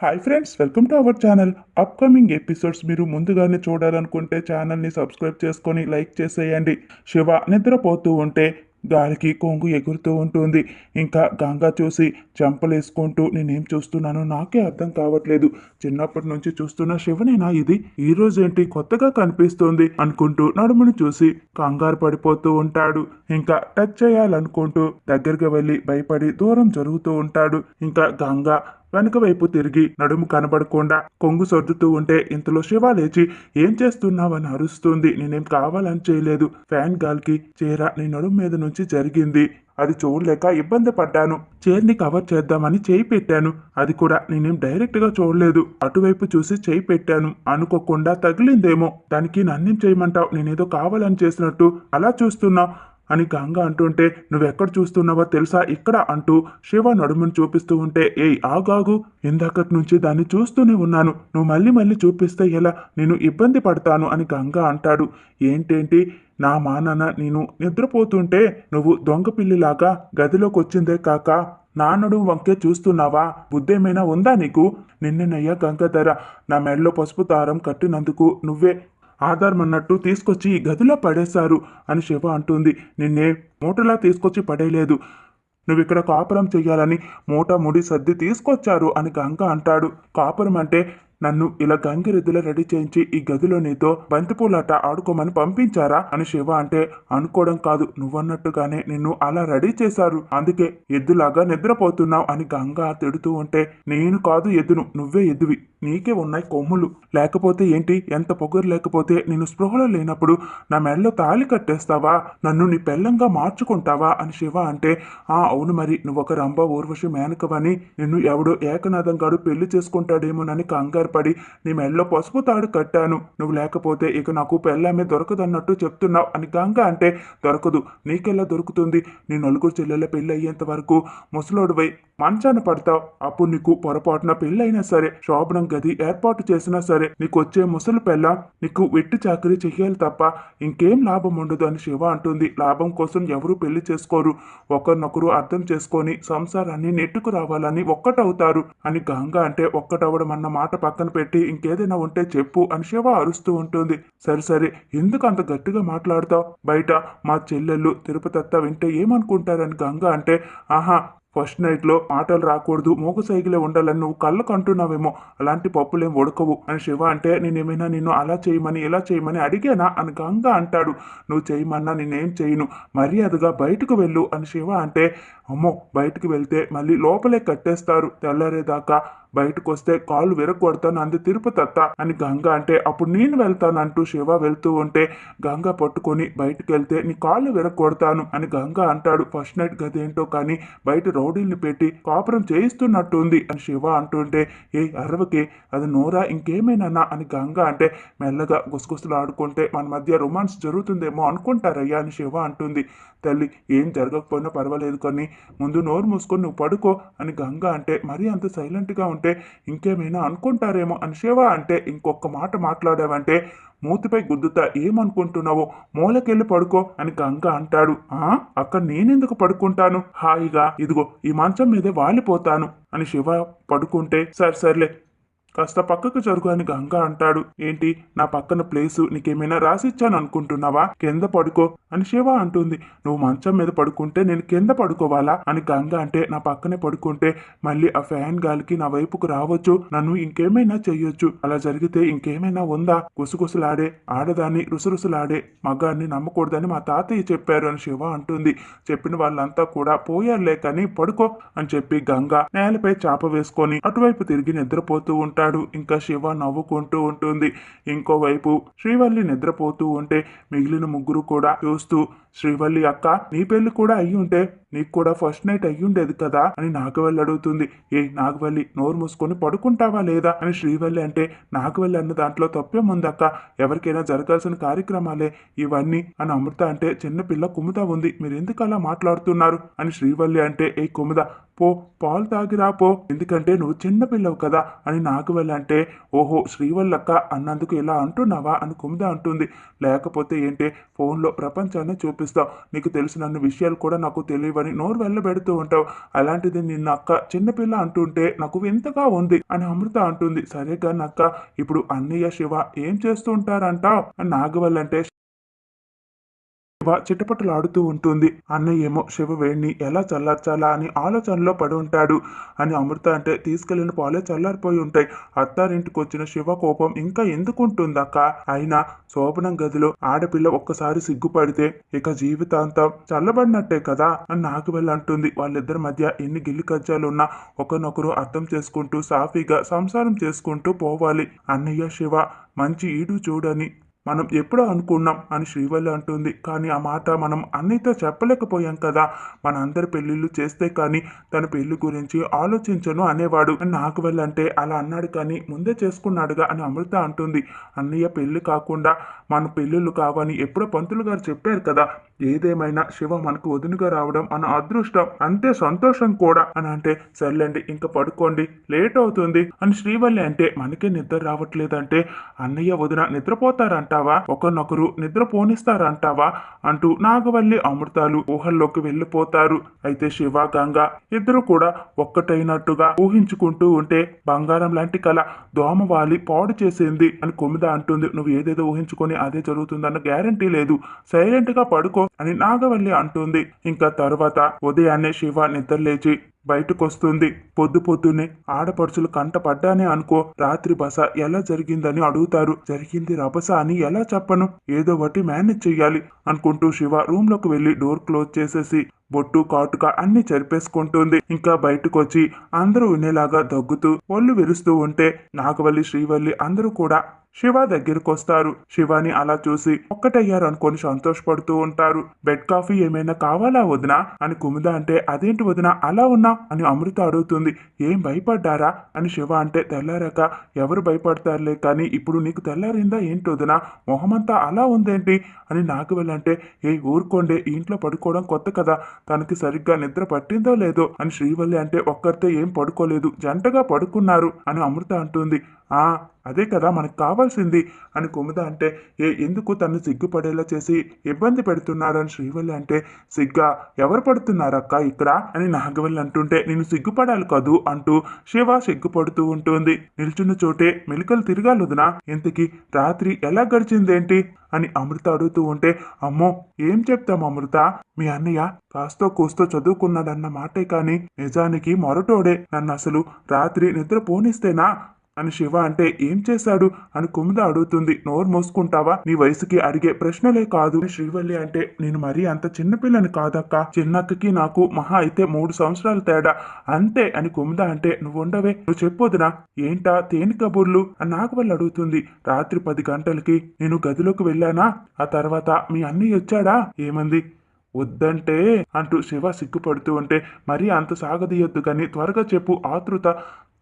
Hi friends welcome to our channel upcoming episodes మీరు ముందుగానే చూడాలనుకుంటే ఛానల్ని సబ్స్క్రైబ్ చేసుకొని లైక్ చేసేయండి. శివ నిద్రపోతూ ఉంటే గాలికి కొంగు ఎగురుతూ ఉంటుంది. ఇంకా గంగ చూసి చెంపలేసుకుంటూ నేనేం చూస్తున్నానో నాకే అర్థం కావట్లేదు. చిన్నప్పటి నుంచి చూస్తున్న శివనేనా ఇది? ఈ రోజేంటి కొత్తగా కనిపిస్తుంది అనుకుంటూ నడుమును చూసి కంగారు పడిపోతూ ఉంటాడు. ఇంకా టచ్ చేయాలనుకుంటూ దగ్గరికి వెళ్ళి భయపడి దూరం జరుగుతూ ఉంటాడు. ఇంకా గంగ వెనుక వైపు తిరిగి నడుము కనబడకుండా కొంగు సర్దుతూ ఉంటే ఇంతలో శివ లేచి ఏం చేస్తున్నావని అరుస్తుంది. నేనేం కావాలని చేయలేదు. ఫ్యాన్ గాలికి చీర నీ నడుము మీద నుంచి జరిగింది. అది చూడలేక ఇబ్బంది పడ్డాను. చీరని కవర్ చేద్దామని చేయి పెట్టాను. అది కూడా నేనేం డైరెక్ట్గా చూడలేదు. అటువైపు చూసి చేయి పెట్టాను. అనుకోకుండా తగిలిందేమో. దానికి నన్నేం చేయమంటావు? నేనేదో కావాలని చేసినట్టు అలా చూస్తున్నావు అని గంగ అంటుంటే నువ్వెక్కడ చూస్తున్నావో తెలుసా? ఇక్కడ అంటూ శివ నడుమును చూపిస్తూ ఉంటే ఏయ్ ఆగాగు. ఇందాకటి నుంచి దాన్ని చూస్తూనే ఉన్నాను. నువ్వు మళ్ళీ మళ్ళీ చూపిస్తే ఎలా? నేను ఇబ్బంది పడతాను అని గంగ అంటాడు. ఏంటేంటి? నా మానన నేను నిద్రపోతుంటే నువ్వు దొంగ పిల్లిలాగా గదిలోకి వచ్చిందే కాక నా నడుము వంకే చూస్తున్నావా? బుద్ధేమైనా ఉందా నీకు? నిన్ననయ్యా గంగాధర. నా మెడలో పసుపు తారం కట్టినందుకు నువ్వే ఆధారం అన్నట్టు తీసుకొచ్చి ఈ గదిలో పడేశారు అని శివ అంటుంది. నిన్నే మూటలా తీసుకొచ్చి పడేయలేదు. నువ్వు ఇక్కడ కాపురం చెయ్యాలని మూట ముడి సర్ది తీసుకొచ్చారు అని గంగ అంటాడు. కాపురం అంటే నన్ను ఇలా గంగిరెద్దులా రెడీ చేయించి ఈ గదిలో నీతో బంతిపూలాట ఆడుకోమని పంపించారా అని శివ అంటే అనుకోవడం కాదు. నువ్వన్నట్టుగానే నిన్ను అలా రెడీ చేశారు. అందుకే ఎద్దులాగా నిద్రపోతున్నావు అని గంగ తిడుతూ ఉంటే నేను కాదు ఎద్దును నువ్వే ఎద్దువి. నీకే ఉన్నాయి కొమ్ములు. లేకపోతే ఏంటి? ఎంత పొగరు లేకపోతే నేను స్పృహలో లేనప్పుడు నా మెడలో తాళి కట్టేస్తావా? నన్ను నీ పెళ్ళంగా మార్చుకుంటావా? అని శివ అంటే ఆ అవును మరి. నువ్వొక రంభ ఊర్వశి మేనకవని. నిన్ను ఎవడో ఏకనాథం గాడు పెళ్ళి చేసుకుంటాడేమోనని కంగారు పడి నీ మెడలో పసుపు తాడు కట్టాను. నువ్వు లేకపోతే ఇక నాకు పెళ్ళామే దొరకదన్నట్టు చెప్తున్నావు అని గంగ అంటే దొరకదు. నీకెలా దొరుకుతుంది? నీ నలుగురు చెల్లెల పెళ్ళి అయ్యేంత వరకు ముసలోడివై మంచాన పడతావు. అప్పుడు నీకు పొరపాటున పెళ్ళైనా సరే శోభనం గది ఏర్పాటు చేసినా సరే నీకు వచ్చే ముసలి పెళ్ళ నీకు వెట్టి చాకరీ చెయ్యాలి తప్ప ఇంకేం లాభం ఉండదు అని శివ అంటుంది. లాభం కోసం ఎవరు పెళ్ళి చేసుకోరు. ఒకరినొకరు అర్థం చేసుకొని సంసారాన్ని నెట్టుకు రావాలని ఒక్కటవుతారు. అని గంగ అంటే ఒక్కటవడం అన్న మాట పక్కన పెట్టి ఇంకేదైనా ఉంటే చెప్పు అని శివ అరుస్తూ ఉంటుంది. సరే సరే ఎందుకు అంత గట్టిగా మాట్లాడతావు? బయట మా చెల్లెళ్ళు తిరుపతి అత్త వింటే ఏమనుకుంటారని గంగ అంటే ఆహా ఫస్ట్ నైట్లో మాటలు రాకూడదు మోగు సైకిలే ఉండాలని నువ్వు కళ్ళకు అంటున్నావేమో అలాంటి పప్పులేం ఉడకవు అని శివ అంటే నేనేమైనా నిన్ను అలా చేయమని ఇలా చేయమని అడిగానా? అని గంగ అంటాడు. నువ్వు చేయమన్నా నేనేం చేయను. మర్యాదగా బయటకు వెళ్ళు. అని శివ అంటే అమ్మో బయటకు వెళ్తే మళ్ళీ లోపలే కట్టేస్తారు. తెల్లారేదాకా బయటకు వస్తే కాళ్ళు విరగొడతాను అంది తిరుపతత్త అని గంగ అంటే అప్పుడు నేను వెళ్తాను అంటూ శివ వెళ్తూ ఉంటే గంగ పట్టుకొని బయటకు వెళ్తే నీ కాళ్ళు విరగొడతాను అని గంగ అంటాడు. ఫస్ట్ నైట్ గదేంటో కానీ బయట రౌడీల్ని పెట్టి కాపురం చేయిస్తున్నట్టు ఉంది అని శివ అంటుంటే ఏ అరవకి అది నోరా ఇంకేమైనా అని గంగ అంటే మెల్లగా గుసగుసలు ఆడుకుంటే మన మధ్య రొమాన్స్ జరుగుతుందేమో అనుకుంటారయ్యా అని శివ అంటుంది. తల్లి ఏం జరగకపోయినా పర్వాలేదు కానీ ముందు నోరు మూసుకొని నువ్వు పడుకో అని గంగ అంటే మరీ అంత సైలెంట్గా ఉంటే ఇంకేమైనా అనుకుంటారేమో అని శివ అంటే ఇంకొక మాట మాట్లాడావంటే మూతిపై గుద్దుతా ఏమనుకుంటున్నావో మూలకెళ్ళి పడుకో అని గంగ అంటాడు. ఆ అక్కడ నేనెందుకు పడుకుంటాను? హాయిగా ఇదిగో ఈ మంచం మీదే వాలిపోతాను అని శివ పడుకుంటే సరే సర్లే కాస్త పక్కకు జరుగు అని గంగ అంటాడు. ఏంటి? నా పక్కన ప్లేసు నీకేమైనా రాసిచ్చాను అనుకుంటున్నావా కింద పడుకో అని శివ అంటుంది. నువ్వు మంచం మీద పడుకుంటే నేను కింద పడుకోవాలా? అని గంగ అంటే నా పక్కనే పడుకుంటే మళ్ళీ ఆ ఫ్యాన్ గాలికి నా వైపుకు రావచ్చు. నన్ను ఇంకేమైనా చెయ్యొచ్చు. అలా జరిగితే ఇంకేమైనా ఉందా? గుసగుసలాడే ఆడదాన్ని రుసరుసలాడే మగాన్ని నమ్మకూడదని మా తాతయ్య చెప్పారు అని శివ అంటుంది. చెప్పిన వాళ్ళంతా కూడా పోయారులే కానీ పడుకో అని చెప్పి గంగ నేలపై చాప వేసుకొని అటువైపు తిరిగి నిద్రపోతూ ఉంటాడు. ఇంకా శివ నవ్వుకుంటూ ఉంటుంది. ఇంకోవైపు శ్రీవల్లి నిద్రపోతూ ఉంటే మిగిలిన ముగ్గురు కూడా చూస్తూ శ్రీవల్లి అక్క నీ పెళ్ళి కూడా అయ్యి ఉంటే నీకు కూడా ఫస్ట్ నైట్ అయ్యి ఉండేది కదా? అని నాగవల్లి అడుగుతుంది. ఏ నాగవల్లి నోరు మూసుకొని పడుకుంటావా లేదా? అని శ్రీవల్లి అంటే నాగవల్లి అన్న దాంట్లో తప్పేముందక్క ఎవరికైనా జరగాల్సిన కార్యక్రమాలే ఇవన్నీ. అని అమృత అంటే చిన్న పిల్ల కుముద ఉంది. మీరెందుకు అలా మాట్లాడుతున్నారు? అని శ్రీవల్లి అంటే ఏ కుముద పో పాలు తాగిరా పో. ఎందుకంటే నువ్వు చిన్నపిల్లవు కదా అని నాగవల్లి అంటే ఓహో శ్రీవల్లక్క అన్నందుకు ఇలా అంటున్నావా అని కుమిద అంటుంది. లేకపోతే ఏంటే ఫోన్లో ప్రపంచాన్ని చూపిస్తావు. నీకు తెలిసిన విషయాలు కూడా నాకు తెలియవని నోరు వెళ్ళబెడుతూ ఉంటావు. అలాంటిది నిన్న అక్క చిన్నపిల్ల అంటుంటే నాకు వింతగా ఉంది అని అమృత అంటుంది. సరేగా నక్క అక్క ఇప్పుడు అన్నయ్య శివ ఏం చేస్తుంటారంటావు అని నాగవల్లి అంటే శివ చిటపటలు ఉంటుంది. అన్నయ్య ఏమో శివ వేడిని ఎలా చల్లార్చాలా అని ఆలోచనలో పడి ఉంటాడు. అని అమృత అంటే తీసుకెళ్ళిన పాలే చల్లారిపోయి ఉంటాయి. అత్తారింటికి వచ్చిన శివ కోపం ఇంకా ఎందుకుంటుందక్క? అయినా శోభనం గదిలో ఆడపిల్ల ఒక్కసారి సిగ్గుపడితే ఇక జీవితాంతం చల్లబడినట్టే కదా? అని నాకు వెళ్ళి అంటుంది. వాళ్ళిద్దరి మధ్య ఎన్ని గిల్లి కజ్జాలున్నా ఒకరినొకరు అర్థం చేసుకుంటూ సాఫీగా సంసారం చేసుకుంటూ పోవాలి. అన్నయ్య శివ మంచి ఈడు చూడని మనం ఎప్పుడో అనుకున్నాం అని శ్రీవల్లి అంటుంది. కానీ ఆ మాట మనం అన్నయ్యతో చెప్పలేకపోయాం కదా. మన అందరి పెళ్ళిళ్ళు చేస్తే కానీ తన పెళ్ళి గురించి ఆలోచించను అనేవాడు. నాకు వెళ్ళంటే అలా అన్నాడు కానీ ముందే చేసుకున్నాడుగా అని అమృత అంటుంది. అన్నయ్య పెళ్ళి కాకుండా మన పెళ్ళిళ్ళు కావని ఎప్పుడో పంతులు గారు చెప్పారు కదా. ఏదేమైనా శివ మనకు వదునుగా రావడం మన అదృష్టం అంతే సంతోషం కూడా. అని అంటే సర్లేండి ఇంకా పడుకోండి లేట్ అవుతుంది అని శ్రీవల్లి అంటే మనకే నిద్ర రావట్లేదంటే అన్నయ్య వదిన నిద్రపోతారంటావా? ఒకరినొకరు నిద్ర పోనిస్తారంటావా అంటూ నాగవల్లి అమృతాలు ఊహల్లోకి వెళ్ళిపోతారు. అయితే శివ గంగ ఇద్దరు కూడా ఒక్కటైనట్టుగా ఊహించుకుంటూ ఉంటే బంగారం లాంటి కళ దోమవాలి పాడు చేసింది అని కొమిద అంటుంది. నువ్వు ఏదేదో ఊహించుకొని అదే జరుగుతుందన్న గ్యారంటీ లేదు. సైలెంట్గా పడుకో అని నాగవల్లి అంటుంది. ఇంకా తర్వాత ఉదయాన్నే శివ నిద్రలేచి బయటకొస్తుంది. పొద్దు పొద్దున్నే ఆడపడుచులు కంట పడ్డానే అనుకో రాత్రి బస ఎలా జరిగిందని అడుగుతారు. జరిగింది రభస అని ఎలా చెప్పను? ఏదో ఒకటి మేనేజ్ చెయ్యాలి అనుకుంటూ శివ రూమ్లోకి వెళ్ళి డోర్ క్లోజ్ చేసేసి బొట్టు కాటుక అన్ని చెరిపేసుకుంటుంది. ఇంకా బయటకు వచ్చి అందరూ వినేలాగా దగ్గుతూ ఒళ్ళు విరుస్తూ ఉంటే నాగవల్లి శ్రీవల్లి అందరూ కూడా శివ దగ్గరకు వస్తారు శివాని అలా చూసి ఒక్కటయ్యారనుకొని సంతోషపడుతూ ఉంటారు. బెడ్ కాఫీ ఏమైనా కావాలా వదినా? అని కుముద అంటే అదేంటి వదినా? అలా ఉన్నా అని అమృత అడుగుతుంది. ఏం భయపడ్డారా? అని శివ అంటే తెల్లారాక ఎవరు భయపడతారులే కానీ ఇప్పుడు నీకు తెల్లారిందా ఏంటి వదినా? మొహమంతా అలా ఉందేంటి? అని నాకు వెళ్ళంటే ఏ ఊరుకోండే ఇంట్లో పడుకోవడం కొత్త కదా. తనకి సరిగ్గా నిద్ర పట్టిందో లేదో? అని శ్రీవల్లి అంటే ఒక్కరితో ఏం పడుకోలేదు జంటగా పడుకున్నారు అని అమృత అంటుంది. ఆ అదే కదా మనకు కావాల్సింది అని కుముద అంటే ఏ ఎందుకు తను సిగ్గుపడేలా చేసి ఇబ్బంది పెడుతున్నారని శ్రీవల్లి అంటే సిగ్గా ఎవరు పడుతున్నారక్క ఇక్కడ? అని నాగవల్లి అంటుంటే నేను సిగ్గుపడాలి కదూ అంటూ శివ సిగ్గుపడుతూ ఉంటుంది. నిల్చున్న చోటే మెలికలు తిరగాలుదునా ఇంతకీ రాత్రి ఎలా గడిచిందేంటి? అని అమృత అడుగుతూ ఉంటే అమ్మో ఏం చెప్తాం అమృత? మీ అన్నయ్య కాస్తో కూస్తో చదువుకున్నాడన్న మాటే కాని నిజానికి మొరటోడే. నన్ను అసలు రాత్రి నిద్ర పోనిస్తేనా? అని శివ అంటే ఏం చేశాడు అని కుముద అడుగుతుంది. నోరు మోసుకుంటావా? నీ వయసుకి అడిగే ప్రశ్నలే కాదు. శ్రీవల్లి అంటే నేను మరీ అంత చిన్నపిల్లని కాదక్క. చిన్నక్కకి నాకు మహా అయితే మూడు సంవత్సరాలు తేడా. అంతే అని కుముద అంటే నువ్వు ఉండవే. నువ్వు చెప్పొద్దునా ఏంటా? తేని కబుర్లు అని నాకు వల్ల అడుగుతుంది. రాత్రి పది గంటలకి నేను గదిలోకి వెళ్ళానా? ఆ తర్వాత మీ అన్నయ్య వచ్చాడా? ఏమంది? వద్దంటే అంటూ శివ సిగ్గుపడుతూ ఉంటే మరీ అంత సాగదీయొద్దు కానీ త్వరగా చెప్పు ఆతృత.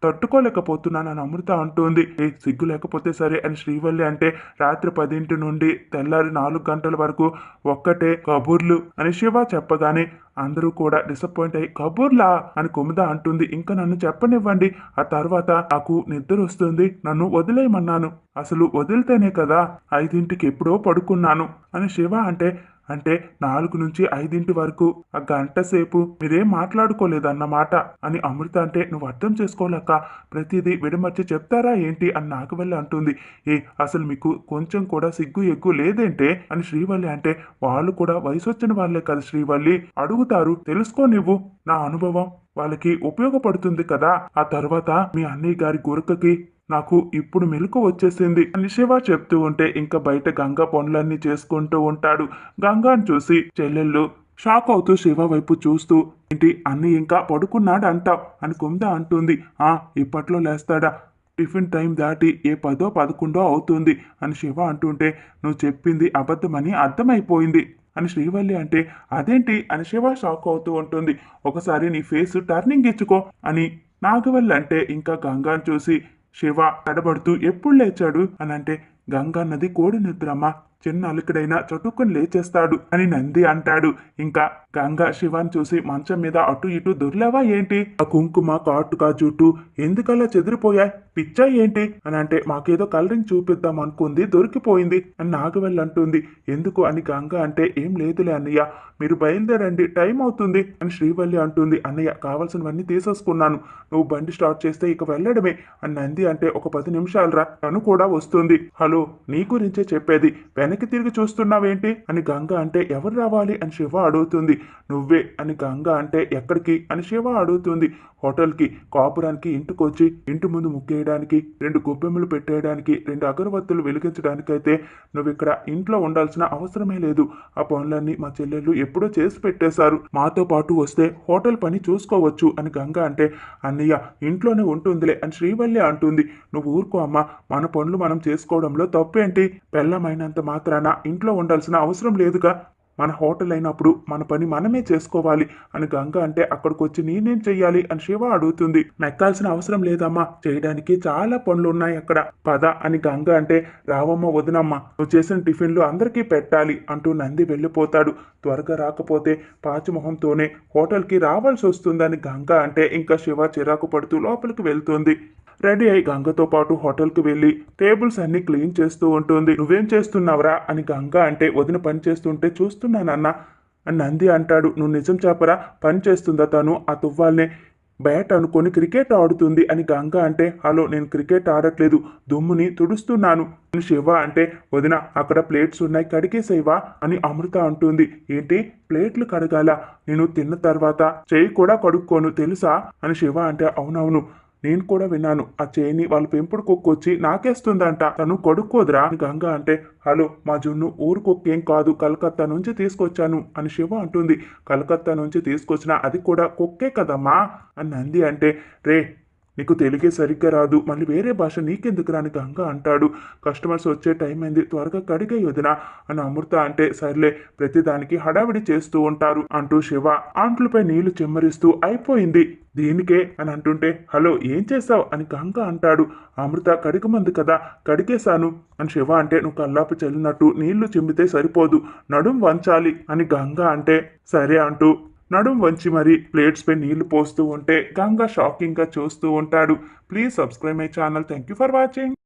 తట్టుకోలేకపోతున్నానని అమృత అంటుంది. ఏ సిగ్గు లేకపోతే సరే అని శ్రీవల్లి అంటే రాత్రి పదింటి నుండి తెల్లారి నాలుగు గంటల వరకు ఒక్కటే కబుర్లు అని శివ చెప్పగానే అందరూ కూడా డిసప్పాయింట్ అయ్యి కబుర్లా? అని కుముద అంటుంది. ఇంకా నన్ను చెప్పనివ్వండి. ఆ తర్వాత నాకు నిద్ర వస్తుంది. నన్ను వదిలేయమన్నాను. అసలు వదిలితేనే కదా ఐదింటికి ఎప్పుడో పడుకున్నాను. అని శివ అంటే అంటే నాలుగు నుంచి ఐదింటి వరకు. ఆ గంట సేపు మీరేం మాట్లాడుకోలేదన్నమాట అని అమృత అంటే నువ్వు అర్థం చేసుకోలేక ప్రతిదీ విడమర్చి చెప్తారా ఏంటి అని నాగవల్లి అంటుంది. ఏ అసలు మీకు కొంచెం కూడా సిగ్గు ఎగ్గు లేదేంటే అని శ్రీవల్లి అంటే వాళ్ళు కూడా వయసు వచ్చిన వాళ్ళే కదా శ్రీవల్లి. అడుగుతారు తెలుసుకో నువ్వు. నా అనుభవం వాళ్ళకి ఉపయోగపడుతుంది కదా. ఆ తర్వాత మీ అన్నయ్య గారి గురకకి నాకు ఇప్పుడు మెలకు వచ్చేసింది. అని శివ చెప్తూ ఉంటే ఇంకా బయట గంగా పనులన్నీ చేసుకుంటూ ఉంటాడు. గంగాను చూసి చెల్లెళ్ళు షాక్ అవుతూ శివ వైపు చూస్తూ ఏంటి అన్ని ఇంకా పడుకున్నాడు అంటావు అని కుమ్ద అంటుంది. ఆ ఇప్పట్లో లేస్తాడా? టిఫిన్ టైం దాటి ఏ పదో పదకొండో అవుతుంది అని శివ అంటుంటే నువ్వు చెప్పింది అబద్ధమని అర్థమైపోయింది అని శ్రీవల్లి అంటే అదేంటి? అని శివ షాక్ అవుతూ ఉంటుంది. ఒకసారి నీ ఫేస్ టర్నింగ్ ఇచ్చుకో అని నాగవల్లి అంటే ఇంకా గంగాను చూసి శివ తడబడుతూ ఎప్పుడు లేచాడు? అని అంటే గంగా నది కోడి నిద్రమ్మ చిన్న అలికిడైనా చటుక్కుని లేచేస్తాడు అని నంది అంటాడు. ఇంకా గంగా శివాని చూసి మంచం మీద అటు ఇటు దొర్లేవా ఏంటి? ఆ కుంకుమ కాటుక జుట్టు ఎందుకలా చెదిరిపోయాయి? పిచ్చా ఏంటి? అని అంటే మాకేదో కలరింగ్ చూపిద్దాం అనుకుంది దొరికిపోయింది అని నాగవెల్ అంటుంది. ఎందుకు? అని గంగ అంటే ఏం లేదులే అన్నయ్య మీరు బయలుదేరండి టైం అవుతుంది అని శ్రీవల్లి అంటుంది. అన్నయ్య కావాల్సినవన్నీ తీసేసుకున్నాను నువ్వు బండి స్టార్ట్ చేస్తే ఇక వెళ్ళడమే అని నంది అంటే ఒక పది నిమిషాలు రా తను కూడా వస్తుంది. హలో నీ గురించే చెప్పేది వెనక్కి తిరిగి చూస్తున్నావేంటి? అని గంగ అంటే ఎవరు రావాలి? అని శివ అడుగుతుంది. నువ్వే అని గంగ అంటే ఎక్కడికి? అని శివ అడుగుతుంది. హోటల్కి కాపురానికి ఇంటికొచ్చి ఇంటి ముందు ముక్కేయడం చేయడానికి రెండు గొబ్బెమ్మలు పెట్టేయడానికి రెండు అగరవత్తులు వెలిగించడానికైతే నువ్వు ఇక్కడ ఇంట్లో ఉండాల్సిన అవసరమే లేదు. ఆ పనులన్నీ మా చెల్లెళ్ళు ఎప్పుడో చేసి పెట్టేశారు. మాతో పాటు వస్తే హోటల్ పని చూసుకోవచ్చు అని గంగ అంటే అన్నయ్య ఇంట్లోనే ఉంటుందిలే అని శ్రీవల్లి అంటుంది. నువ్వు ఊరుకో అమ్మా మన పనులు మనం చేసుకోవడంలో తప్పేంటి? పెళ్ళమైనంత మాత్రాన ఇంట్లో ఉండాల్సిన అవసరం లేదుగా. మన హోటల్ అయినప్పుడు మన పని మనమే చేసుకోవాలి అని గంగ అంటే అక్కడికి వచ్చి నేనేం చెయ్యాలి? అని శివ అడుగుతుంది. మెక్కాల్సిన అవసరం లేదమ్మా చేయడానికి చాలా పనులు ఉన్నాయి అక్కడ. పద అని గంగ అంటే రావమ్మ వదినమ్మ నువ్వు చేసిన టిఫిన్లు అందరికీ పెట్టాలి అంటూ నంది వెళ్ళిపోతాడు. త్వరగా రాకపోతే పాచిమొహంతోనే హోటల్కి రావాల్సి వస్తుందని గంగ అంటే ఇంకా శివ చిరాకు పడుతూ లోపలికి వెళ్తుంది. రెడీ అయి గంగతో పాటు హోటల్కి వెళ్ళి టేబుల్స్ అన్ని క్లీన్ చేస్తూ ఉంటుంది. నువ్వేం చేస్తున్నావురా? అని గంగ అంటే వదిన పని చేస్తుంటే చూస్తూ చూస్తున్నానన్న అని నంది అంటాడు. నువ్వు నిజం చెప్పరా? పని చేస్తుందా తను? ఆ తువ్వాల్నే బ్యాట్ అనుకొని క్రికెట్ ఆడుతుంది అని గంగ అంటే హలో నేను క్రికెట్ ఆడట్లేదు. దుమ్ముని తుడుస్తున్నాను. శివ అంటే వదిన అక్కడ ప్లేట్స్ ఉన్నాయి. కడిగేసేవా? అని అమృత అంటుంది. ఏంటి? ప్లేట్లు కడగాల. నేను తిన్న తర్వాత చేయి కూడా కడుక్కోను. తెలుసా? అని శివ అంటే అవునవును. నేను కూడా విన్నాను. ఆ చేయిని వాళ్ళ పెంపుడు కుక్క వచ్చి నాకేస్తుందంట. తను కొడుక్కోదురా. అని గంగ అంటే హలో మా జున్ను ఊరు కుక్కేం కాదు. కలకత్తా నుంచి తీసుకొచ్చాను అని శివ అంటుంది. కలకత్తా నుంచి తీసుకొచ్చిన అది కూడా కుక్కే కదమ్మా అని నంది అంటే రే నీకు తెలుగే సరిగ్గా రాదు. మళ్ళీ వేరే భాష నీకెందుకు రాని గంగ అంటాడు. కస్టమర్స్ వచ్చే టైం అయింది. త్వరగా కడిగే వదిన అని అమృత అంటే సర్లే ప్రతిదానికి హడావిడి చేస్తూ ఉంటారు అంటూ శివ. ఆంట్లపై నీళ్ళు చిమ్మరిస్తూ అయిపోయింది. దీనికే అని అంటుంటే హలో ఏం చేస్తావు అని గంగ అంటాడు. అమృత కడిగమంది కదా కడిగేశాను. అని శివ అంటే నువ్వు కల్లాపు చల్లినట్టు నీళ్ళు చిమ్మితే సరిపోదు. నడుం వంచాలి. అని గంగ అంటే సరే అంటూ నడుం వంచి మరీ ప్లేట్స్ పై నీళ్ళు పోస్తూ ఉంటే గంగ షాకింగ్గా చూస్తూ ఉంటాడు. Please subscribe my channel thank you for watching